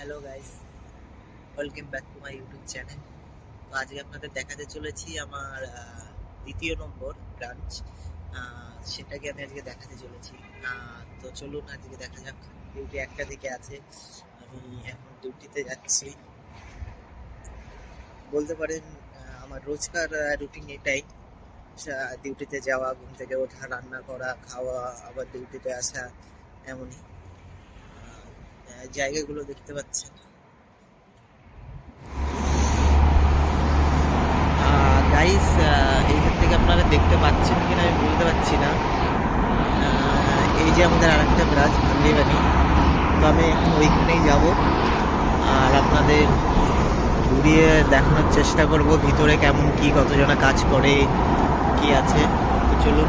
Hello guys welcome back to my YouTube channel তো আজকে আপনাদের দেখাতে চলেছি আমার দ্বিতীয় নম্বর ব্রাঞ্চ সেটাকে আমি আজকে দেখাতে চলেছি। তো চলুন আজকে দেখা যাক ডিউটি একটা দিকে আছে। আমি এখন ডিউটিতে যাচ্ছি। বলতে পারেন আমার রোজকার রুটিন এটাই। ডিউটিতে যাওয়া, ঘুম থেকে ওঠা, রান্না করা, খাওয়া, আবার ডিউটিতে আসা, এমনই। জায়গাগুলো দেখতে পাচ্ছেন। গাইস এইখান থেকে আপনারা দেখতে পাচ্ছেন কিনা আমি বলতে পারছি না। এই যে আমাদের আরেকটা ব্রাঞ্চ ভান্ডিবানি তো আমি এখন ওইখানেই যাব। আর আপনাদের ঘুরিয়ে দেখানোর চেষ্টা করব ভিতরে কেমন কি, কতজনা কাজ করে, কি আছে। তো চলুন।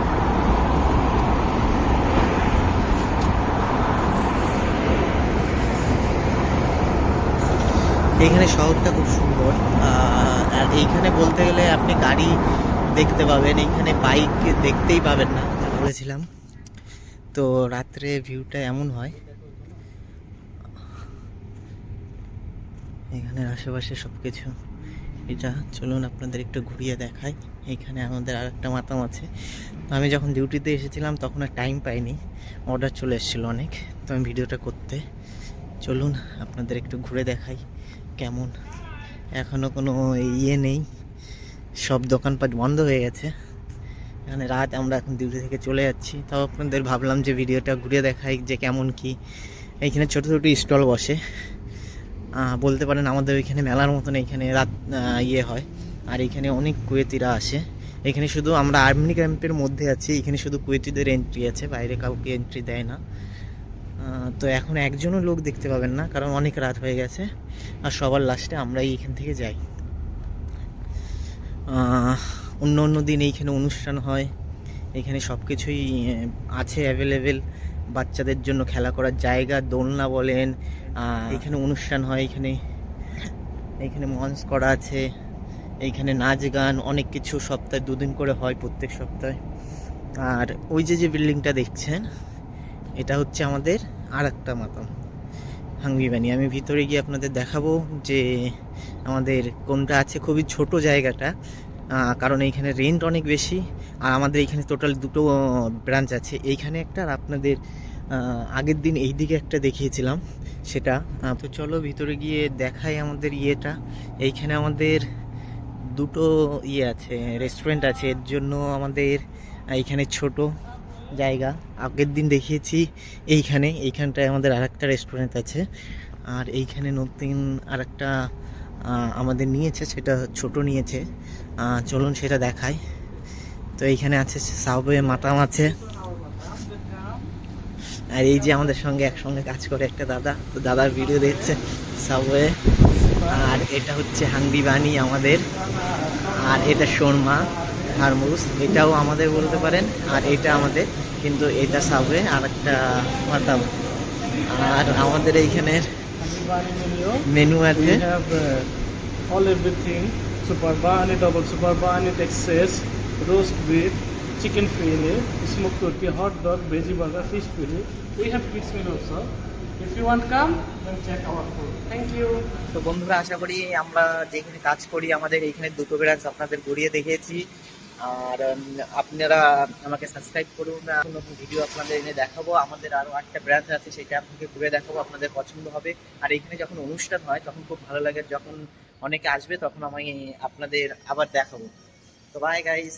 এইখানে শহরটা খুব সুন্দর। আর এইখানে বলতে গেলে আপনি গাড়ি দেখতে পাবেন, এইখানে বাইক দেখতেই পাবেন না। বলেছিলাম, তো রাত্রে ভিউটা এমন হয় এখানে আশেপাশে সব কিছু এটা চলুন আপনাদের একটু ঘুরিয়ে দেখাই, এইখানে আমাদের আর একটা মাতাম আছে। তো আমি যখন ডিউটিতে এসেছিলাম, তখন আর টাইম পাইনি অর্ডার চলে এসেছিল অনেক, তো আমি ভিডিওটা করতে। চলুন আপনাদের একটু ঘুরে দেখাই। কেমন? এখনও কোনো ইয়ে নেই। সব দোকানপাট বন্ধ হয়ে গেছে। এখানে রাত আমরা এখন ডিউটি থেকে চলে যাচ্ছি। তাও আপনাদের ভাবলাম যে ভিডিওটা ঘুরে দেখাই যে কেমন কি। এইখানে ছোট ছোট স্টল বসে। বলতে পারেন আমাদের ওইখানে মেলার মতন এইখানে রাত ইয়ে হয়। আর এখানে অনেক কুয়েতিরা আসে। এখানে শুধু আমরা আর্মি ক্যাম্পের মধ্যে আছি। এখানে শুধু কুয়েতিদের এন্ট্রি আছে। বাইরে কাউকে এন্ট্রি দেয় না। তো এখন একজনও লোক দেখতে পাবেন না, কারণ অনেক রাত হয়ে গেছে। আর সবার লাস্টে আমরাই এখান থেকে যাই। অন্য অন্য দিন এইখানে অনুষ্ঠান হয়। এখানে সব কিছুই আছে অ্যাভেলেবেল বাচ্চাদের জন্য খেলা করার জায়গা, দোলনা বলেন। এখানে অনুষ্ঠান হয়, এখানে এখানে মঞ্চ করা আছে। এইখানে নাচ গান, অনেক কিছু সপ্তাহে দুদিন করে হয় প্রত্যেক সপ্তাহে। আর ওই যে যে বিল্ডিংটা দেখছেন এটা হচ্ছে আমাদের আর একটা মাতাম হাঙ্গিবানি আমি ভিতরে গিয়ে আপনাদের দেখাবো যে আমাদের কোনটা আছে, খুবই ছোট জায়গাটা কারণ এইখানে রেন্ট অনেক বেশি, আর আমাদের এইখানে টোটাল দুটো ব্রাঞ্চ আছে। এইখানে একটা আর আপনাদের আগের দিন এই দিকে একটা দেখিয়েছিলাম, সেটা তো চলো ভিতরে গিয়ে দেখাই আমাদের ইয়েটা। এইখানে আমাদের দুটো ইয়ে আছে রেস্টুরেন্ট আছে, এর জন্য আমাদের এইখানে ছোট। জায়গা। আগের দিন দেখিয়েছি, এইখানে। এইখানটায় আমাদের আর একটা রেস্টুরেন্ট আছে। আর এইখানে নতুন আর একটা আমাদের নিয়েছে, সেটা ছোট নিয়েছে। চলুন সেটা দেখাই। তো এইখানে আছে সাবওয়ে মাতাম আছে। আর এই যে আমাদের সঙ্গে একসঙ্গে কাজ করে একটা দাদা, তো দাদার ভিডিও দেখছে সাবওয়ে আর এটা হচ্ছে হাঙ্গি বানি আমাদের। আর এটা শর্মা। থার্মোস এটাও আমাদের বলতে পারেন আর এটা আমাদের কিন্তু এটা সাবওয়ে আর একটা মাতাম আর আমাদের এইখানে মেনু আছে। All everything super bunny double super bunny Texas roast beef chicken Philly smoke turkey hot dog veggie burger fish Philly we have fix meal off if you want come check thank you তো বন্ধুরা আশা করি আমরা যেখানে কাজ করি আমাদের এইখানে দুটো ব্রাঞ্চ আপনাদের ঘুরিয়ে দেখিয়েছি। আর আপনারা আমাকে সাবস্ক্রাইব করুন নতুন ভিডিও আপনাদের এনে দেখাবো। আমাদের আরও একটা ব্রাঞ্চ আছে, সেটা আপনাকে ঘুরে দেখাবো, আপনাদের পছন্দ হবে। আর এখানে যখন অনুষ্ঠান হয়, তখন খুব ভালো লাগে। যখন অনেকে আসবে, তখন আমি আপনাদের আবার দেখাবো। তো বাই গাইস